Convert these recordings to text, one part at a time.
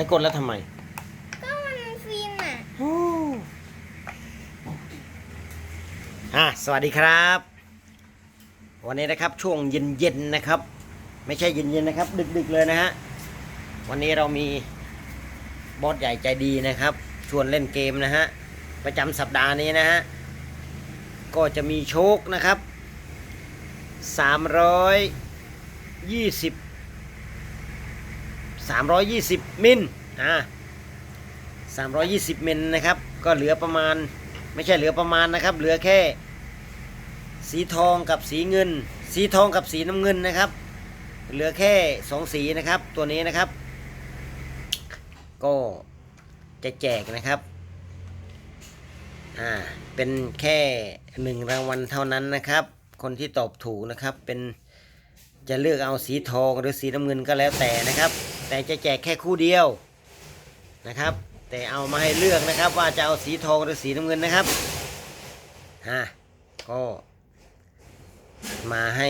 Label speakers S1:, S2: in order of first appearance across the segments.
S1: ให้กดแล้วทำไม
S2: ก็มันฟินอะ
S1: อะสวัสดีครับ วันนี้นะครับช่วงเย็นๆนะครับ ไม่ใช่เย็นๆนะครับ ดึกๆเลยนะฮะวันนี้เรามีบอสใหญ่ใจดีนะครับ ชวนเล่นเกมนะฮะประจำสัปดาห์นี้นะฮะก็จะมีโชคนะครับ320 320 มิลอ่า320 มิลนะครับ ก็เหลือประมาณไม่ใช่เหลือประมาณนะครับ เหลือแค่ สีทองกับสีเงิน สีทองกับสีน้ำเงินนะครับ เหลือแค่สองสีนะครับ ตัวนี้นะครับ ก็จะแจกนะครับอ่าเป็นแค่หนึ่งรางวัลเท่านั้นนะครับ คนที่ตอบถูกนะครับเป็น จะเลือกเอาสีทองหรือสีน้ำเงินก็แล้วแต่นะครับ แต่จะแจกแค่คู่เดียวนะครับ แต่เอามาให้เลือกนะครับว่าจะเอาสีทองหรือสีน้ำเงินนะครับฮะก็มาให้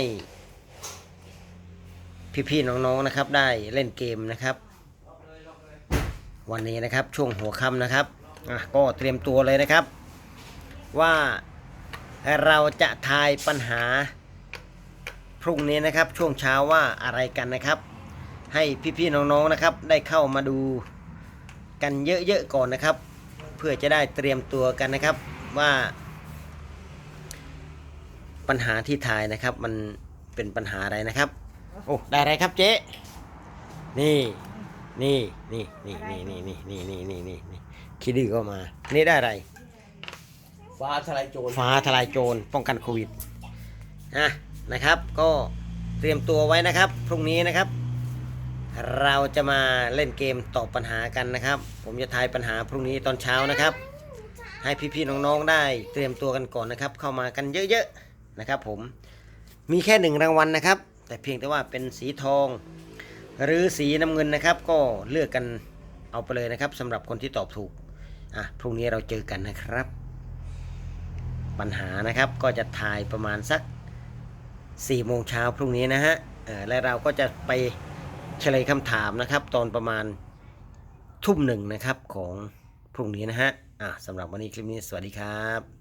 S1: พี่ๆน้องๆนะครับ ได้เล่นเกมนะครับ วันนี้นะครับช่วงหัวค่ำนะครับอะก็เตรียมตัวเลยนะครับ ว่าเราจะทายปัญหา พรุ่งนี้นะครับช่วงเช้าว่าอะไรกันนะครับ ให้พี่ๆน้องๆนะครับ ได้เข้ามาดูกันเยอะๆก่อนนะครับ เพื่อจะได้เตรียมตัวกันนะครับว่า ปัญหาที่ทายนะครับ มันเป็นปัญหาอะไรนะครับโอ้ได้อะไรครับเจ๊นี่นี่นี่นี่นี่นี่นี่นี่นี่นี่นี่นี่คิดดื้อก็มา นี่ได้อะไร
S3: ฟ้าทลายโจร
S1: ฟ้าทลายโจรป้องกันโควิดนะ นะครับ ก็เตรียมตัวไว้นะครับ พรุ่งนี้นะครับ เราจะมาเล่นเกมตอบปัญหากันนะครับ ผมจะทายปัญหาพรุ่งนี้ตอนเช้านะครับ ให้พี่ๆน้องๆได้เตรียมตัวกันก่อนนะครับ เข้ามากันเยอะๆนะครับ ผมมีแค่หนึ่งรางวัลนะครับ แต่เพียงแต่ว่าเป็นสีทอง หรือสีน้ำเงินนะครับ ก็เลือกกันเอาไปเลยนะครับสำหรับคนที่ตอบถูกอะพรุ่งนี้เราเจอกันนะครับ ปัญหานะครับก็จะถ่ายประมาณสัก 4โมงเช้าพรุ่งนี้นะฮะและเราก็จะไปเฉลยคำถามนะครับ ตอนประมาณทุ่มหนึ่งนะครับของพรุ่งนี้นะฮะะสำหรับวันนี้คลิปนี้สวัสดีครับ